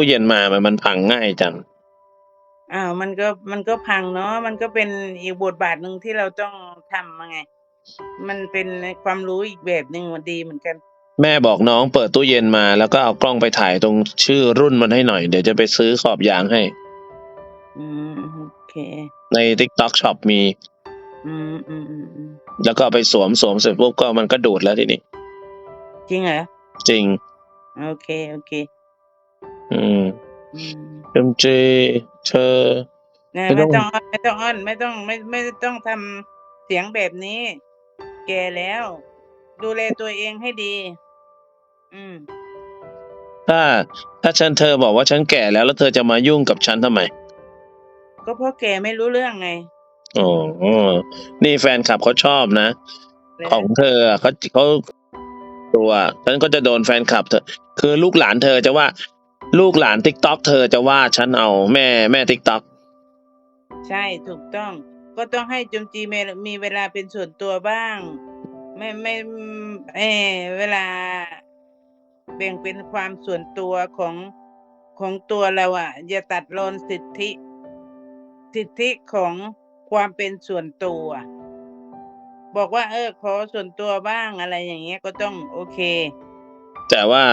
ตู้เย็นมามันมันพังง่ายจัง อ้าวมันก็มันก็พังเนาะมันก็เป็นอีกบทบาทหนึ่งที่เราต้องทำมาไง มันเป็นความรู้อีกแบบหนึ่งมันดีเหมือนกัน แม่บอกน้องเปิดตู้เย็นมา แล้วก็เอากล้องไปถ่ายตรงชื่อรุ่นมันให้หน่อย เดี๋ยวจะไปซื้อขอบยางให้ อืมโอเค ใน TikTok Shop มี อืมอืมอืมอืมแล้วก็เอาไปสวมสวมเสร็จปุ๊บก็มันก็ดูดแล้วทีนี้ จริงเหรอจริง โอเคโอเค อืมอืมเอ็มจีเธอ นะไม่ต้ไม่องต้องอ้อนไม่ต้องอ้อนไม่ต้องไม่ไม่ต้องทำเสียงแบบนี้ แก่แล้ว ดูแลตัวเองให้ดี อืม ถ้า ถ้าฉันเธอบอกว่าฉันแก่แล้วแล้วเธอจะมายุ่งกับฉันทำไมก็เพราะแกไม่รู้เรื่องไงอ๋อนี่แฟนคลับเขาชอบนะของเธออะเขาเขาตัวฉันก็จะโดนแฟนคลับเธอ คือลูกหลานเธอจะว่า ลูกหลานติ๊กต็อกเธอจะว่าฉันเอาแม่แม่ติ๊กต็อกใช่ถูกต้อง ก็ต้องให้จุมจีมีมีเวลาเป็นส่วนตัวบ้าง ไม่ไม่เออเวลา แบ่งเป็นความส่วนตัวของของตัวเราอะ อย่าตัดรอนสิทธิ สิทธิของความเป็นส่วนตัว บอกว่า เออ ขอส่วนตัวบ้างอะไรอย่างเงี้ยก็ต้องโอเค แต่ว่า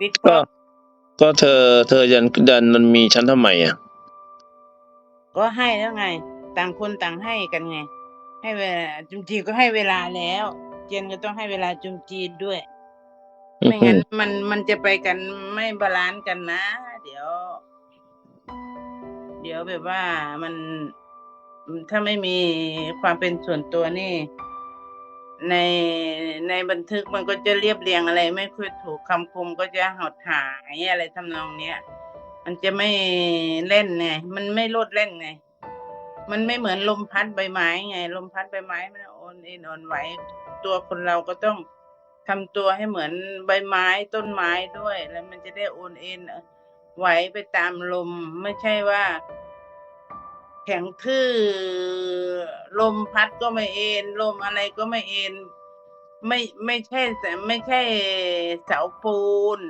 วิเคก็ราะห์ ก็เธอ เธอยันดันมันมีฉันทำไมอะ ก็ให้แล้วไง ต่างคนต่างให้กันไง ให้เวลาจุมจีก็ให้เวลาแล้ว เจนก็ต้องให้เวลาจุมจีด้วย ไม่งั้นมันมันจะไปกันไม่บาลานซ์กันนะ เดี๋ยว เดี๋ยวแบบว่ามันถ้าไม่มีความเป็นส่วนตัวนี่ ในในบันทึกมันก็จะเรียบเรียงอะไร ไม่ค่อยถูกคำคมก็จะหดหายอะไรทำนองเนี้ย มันจะไม่เล่นไง มันไม่โลดเล่นไง มันไม่เหมือนลมพัดใบไม้ไง ลมพัดใบไม้มันโอนเอ็นโอนไหวตัวคนเราก็ต้องทำตัวให้เหมือนใบไม้ต้นไม้ด้วย แล้วมันจะได้โอนเอ็นไหวไปตามลมไม่ใช่ว่า แข็งทื่อลมพัดก็ไม่เอ็น ลมอะไรก็ไม่เอ็น ไม่ไม่ใช่แต่ไม่ใช่เสาปูน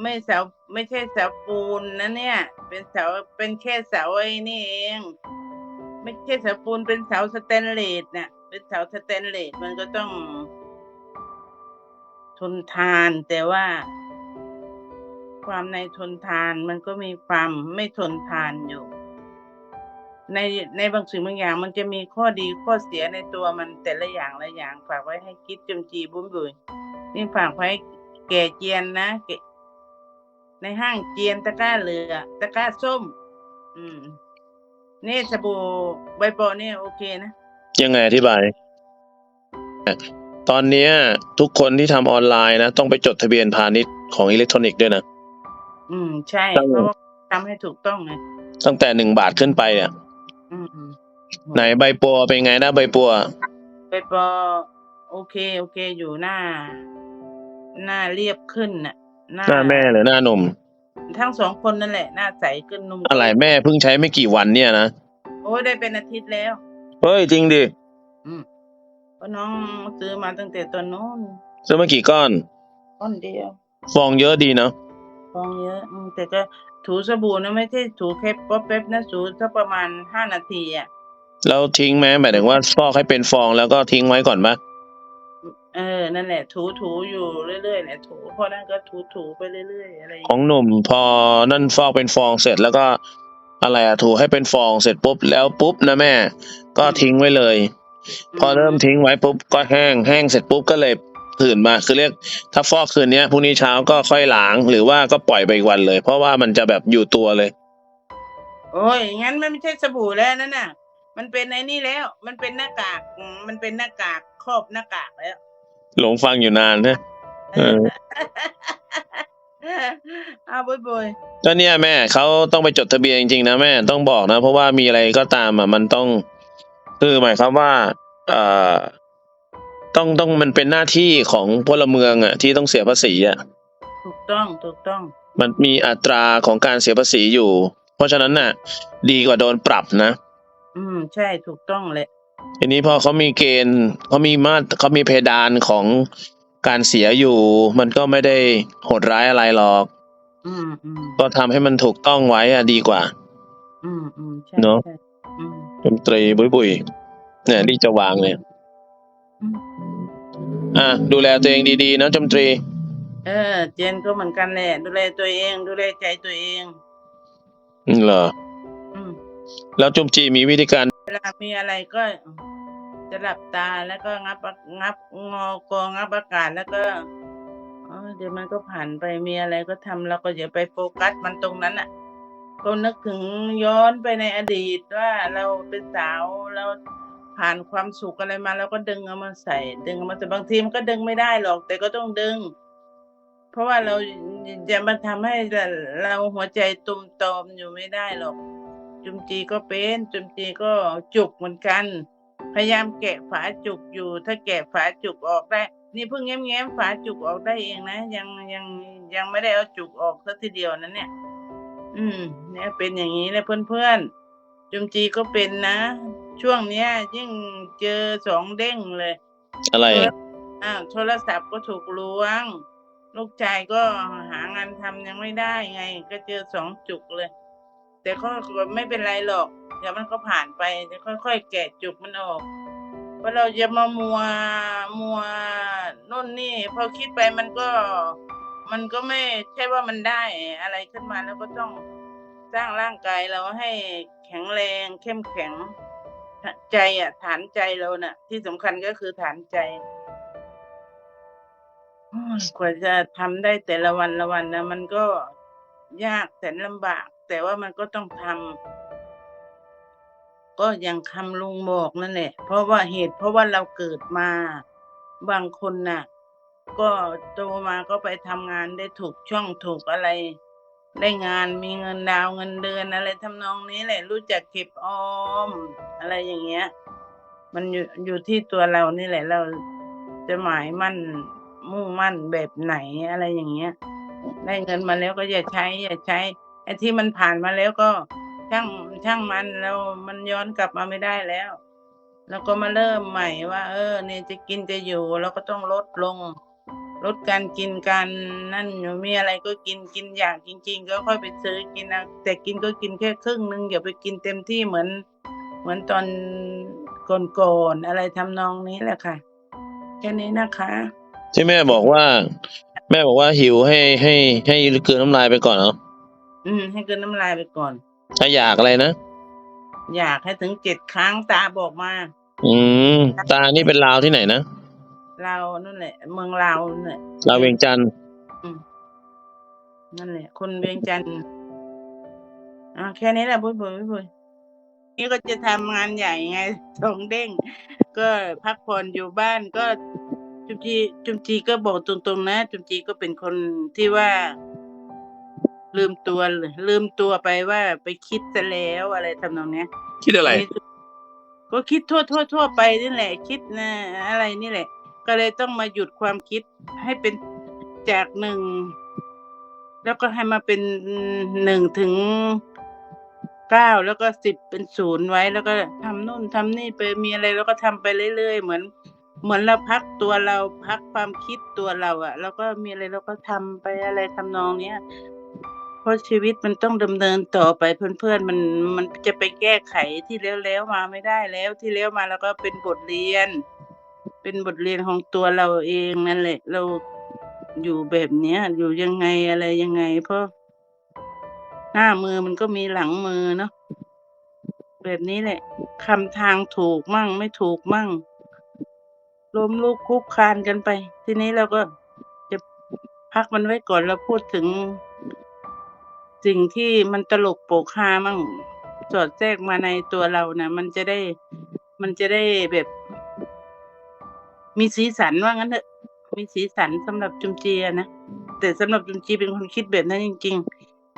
ไม่เสาไม่ใช่เสาปูนนะเนี่ย เป็นเสาเป็นแค่เสาไอ้นี่เอง ไม่ใช่เสาปูนเป็นเสาสแตนเลสน่ะเป็นเสาสแตนเลสมันก็ต้อง ทนทานแต่ว่า ความในทนทานมันก็มีความไม่ทนทานอยู่ ในในบางสิ่งบางอย่าง มันจะมีข้อดีข้อเสียในตัวมันแต่ละอย่างละอย่างฝากไว้ให้คิดจมจีบุ้มบุยนี่ฝากไว้แก่เจียนนะแก่ในห้างเจียนตะกร้าเหลือตะกร้าส้ม อืมนี่สบู่ใบปอนี่โอเคนะ ยังไงอธิบาย ตอนเนี้ย ทุกคนที่ทำออนไลน์นะ ต้องไปจดทะเบียนพาณิชย์ของอิเล็กทรอนิกส์ด้วยนะ อืม ใช่ต้องเพราะว่าทำให้ถูกต้องไงตั้งแต่หนึ่งบาทขึ้นไปเนี่ย อืมอืมไหนใบปัวเป็นไงนะใบปัวใบปอโอเค โอเคอยู่หน้า หน้าเรียบขึ้นน่ะ หน้าหน้าแม่หรือหน้าหนุ่ม ทั้งสองคนนั่นแหละ หน้าใสขึ้นนุ่มอะไรแม่เพิ่งใช้ไม่กี่วันเนี่ยนะโอ้ยได้เป็นอาทิตย์แล้ว เฮ้ยจริงดิอืมเพราะน้องซื้อมาตั้งแต่ตอนโน้นซื้อมากี่ก้อนก้อนเดียว ฟองเยอะดีเนาะ ฟองเยอะอืมแต่ก็ ถูสบู่นะไม่ใช่ถูแค่ป๊อปแป๊บนะถูสักประมาณห้านาทีอะแล้วทิ้งไหมหมายถึงว่าฟอกให้เป็นฟองแล้วก็ทิ้งไว้ก่อนปะเออ นั่นแหละ ถูถูอยู่เรื่อยๆแหละถูเพราะนั้นก็ถูถูไปเรื่อยๆอะไรอย่างขอเงี้ยงหนุ่มพอนั่นฟอกเป็นฟองเสร็จแล้วก็อะไรอะถูให้เป็นฟองเสร็จปุ๊บแล้วปุ๊บนะแม่ ก็ทิ้งไว้เลย พอเริ่มทิ้งไว้ปุ๊บก็แห้งแห้งเสร็จปุ๊บก็เลย ตื่นมาคือเรียกถ้าฟอกคืนเนี้ยพรุ่งนี้เช้าก็ค่อยล้าง หรือว่าก็ปล่อยไปอีกวันเลย เพราะว่ามันจะแบบอยู่ตัวเลย โอ้ยงั้นมันไม่ใช่สบู่แล้วนั่นน่ะ มันเป็นไอ้นี่แล้ว มันเป็นหน้ากากอืมมันเป็นหน้ากากครอบหน้ากากแล้วหลงฟังอยู่นานนะเออ เอาบุยบุยก็เนี่ยแม่เขาต้องไปจดทะเบียนจริงๆนะแม่ต้องบอกนะ เพราะว่ามีอะไรก็ตามอะมันต้อง คือหมายความว่าเอ่อ ต้องต้องมันเป็นหน้าที่ของพลเมืองอะที่ต้องเสียภาษีอะถูกต้องถูกต้อง มันมีอัตราของการเสียภาษีอยู่ เพราะฉะนั้นน่ะ ดีกว่าโดนปรับนะ อืม ใช่ถูกต้องเลยทีนี้พอเขามีเกณฑ์เขามีมาตรเขามีเพดานของการเสียอยู่ มันก็ไม่ได้โหดร้ายอะไรหรอก อืมอืมก็ทำให้มันถูกต้องไว้อะดีกว่า อืมอืมใช่เนอะ ใช่อืมดนตรีบุยบุยเนี่ยที่จะวางเนี่ย อืม อะดูแลตัวเองดีๆนะจมตรี เออ เจนก็เหมือนกันแหละดูแลตัวเอง ดูแลใจตัวเองอืมเหรอ อืมแล้วจมจีมีวิธีการ เวลามีอะไรก็ จะหลับตาแล้วก็งับงับงอกองับอากาศแล้วก็เออเดี๋ยวมันก็ผ่านไปมีอะไรก็ทำเราก็อย่าไปโฟกัสมันตรงนั้นอะ ก็นึกถึงย้อนไปในอดีตว่าเราเป็นสาวเรา ผ่านความสุขอะไรมาเราก็ดึงเอามาใส่ ดึงเอามาแต่บางทีมันก็ดึงไม่ได้หรอก แต่ก็ต้องดึง เพราะว่าเราจะมาทำให้เราหัวใจตุ่มตอมอยู่ไม่ได้หรอก จุมจีก็เป็นจุมจีก็จุกเหมือนกัน พยายามแกะฝาจุกอยู่ ถ้าแกะฝาจุกออกได้ นี่เพิ่งแง้มแง้มฝาจุกออกได้เองนะ ยังยังยังไม่ได้เอาจุกออกสักทีเดียวนะเนี่ย อืม เนี่ยเป็นอย่างนี้เลยเพื่อนๆจุมจีก็เป็นนะ ช่วงเนี้ย ยิ่งเจอสองเด้งเลยอะไรอะอ้าวโทรศัพท์ก็ถูกล้วง ลูกชายก็หางานทำยังไม่ได้ไง ก็เจอสองจุกเลย แต่ก็ไม่เป็นไรหรอกเดี๋ยวมันก็ผ่านไปเดี๋ยวค่อย ๆ แกะจุกมันออกเพราะเราจะมามัวมัวนู่นนี่พอคิดไปมันก็ มันก็ไม่ใช่ว่ามันได้อะไรขึ้นมาแล้วก็ต้องสร้างร่างกายเราให้แข็งแรงเข้มแข็ง ใจอะ ฐานใจเราน่ะ ที่สำคัญก็คือฐานใจโอ้ยกว่าจะทำได้แต่ละวันละวันนะมันก็ยากแสนลำบาก แต่ว่ามันก็ต้องทำก็อย่างคำลุงบอกนั่นแหละ เพราะว่าเหตุเพราะว่าเราเกิดมา บางคนน่ะ ก็โตมาก็ไปทำงานได้ถูกช่องถูกอะไร ได้งานมีเงินดาวเงินเดือนอะไรทำนองนี้แหละ รู้จักเก็บออม อะไรอย่างเงี้ย มันอยู่อยู่ที่ตัวเรานี่แหละ เราจะหมายมั่นมุ่งมั่นแบบไหนอะไรอย่างเงี้ย ได้เงินมาแล้วก็อย่าใช้ อย่าใช้ไอ้ที่มันผ่านมาแล้วก็ช่างช่างมันแล้วมันย้อนกลับมาไม่ได้แล้ว แล้วก็มาเริ่มใหม่ว่า เออเนี่ยจะกินจะอยู่เราก็ต้องลดลง ลดการกินการนั่นอยู่มีอะไรก็กินกินอยากจริง ๆ ก็ค่อยไปซื้อกินนะแต่กินก็กินแค่ครึ่งนึงอย่าไปกินเต็มที่เหมือน เหมือนตอนก่อนๆอะไรทำนองนี้แหละค่ะแค่นี้นะคะที่แม่บอกว่า แม่บอกว่าหิวให้ให้ให้กลืนน้ำลายไปก่อนเหรออืม ให้เกินน้ำลายไปก่อน ถ้าอยากอะไรนะอยากให้ถึงเจ็ดครั้งตาบอกมา อืม ตานี่เป็นลาวที่ไหนนะ เรานั่นแหละ เมืองเรานั่นแหละลาวเวียงจันทร์นั่นแหละ คนเวียงจันทร์อ่าแค่นี้แหละบุ้ยบุ้ยบุ้ยนี่ก็จะทำงานใหญ่ไงสองเด้ง ก็พักผ่อนอยู่บ้านก็จุมจีจุมจีก็บอกตรงๆนะ จุมจีก็เป็นคนที่ว่า ลืมตัวเลยลืมตัวไปว่าไปคิดซะแล้วอะไรทำนองเนี้ย คิดอะไร ก็คิดทั่วทั่วทั่วไปนี่แหละ คิดนะอะไรนี่แหละ ก็เลยต้องมาหยุดความคิดให้เป็นจากหนึ่งแล้วก็ให้มาเป็นหนึ่งถึงเก้าแล้วก็สิบเป็นศูนย์ไว้ แล้วก็ทำนู่นทำนี่ไปมีอะไรแล้วก็ทำไปเรื่อยๆ เหมือน เหมือนเราพักตัวเราพักความคิดตัวเราอะแล้วก็มีอะไรเราก็ทำไปอะไรทำนองเนี้ยเพราะชีวิตมันต้องดำเนินต่อไปเพื่อนๆมันมันจะไปแก้ไขที่แล้วๆมาไม่ได้แล้วที่แล้วมาแล้วก็เป็นบทเรียน เป็นบทเรียนของตัวเราเองนั่นแหละ เราอยู่แบบเนี้ย อยู่ยังไงอะไรยังไง เพราะ หน้ามือมันก็มีหลังมือเนาะแบบนี้แหละคำทางถูกมั่งไม่ถูกมั่งล้มลุกคุกคานกันไป ทีนี้เราก็จะพักมันไว้ก่อนเราพูดถึง สิ่งที่มันตลกโปกฮามั่งสอดแทรกมาในตัวเรานะมันจะได้ มันจะได้แบบ มีสีสันว่างั้นเถอะมีสีสันสำหรับจุมจียนะแต่สำหรับจุมจีเป็นคนคิดแบบนั้นจริง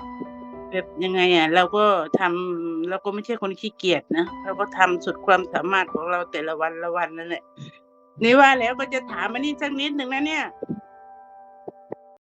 ๆ แบบยังไงอะ เราก็ทำเราก็ไม่ใช่คนขี้เกียจนะเราก็ทำสุดความสามารถของเราแต่ละวันละวันนั่นแหละนี่ว่าแล้วก็จะถามมานี่สักนิดหนึ่งนะเนี่ย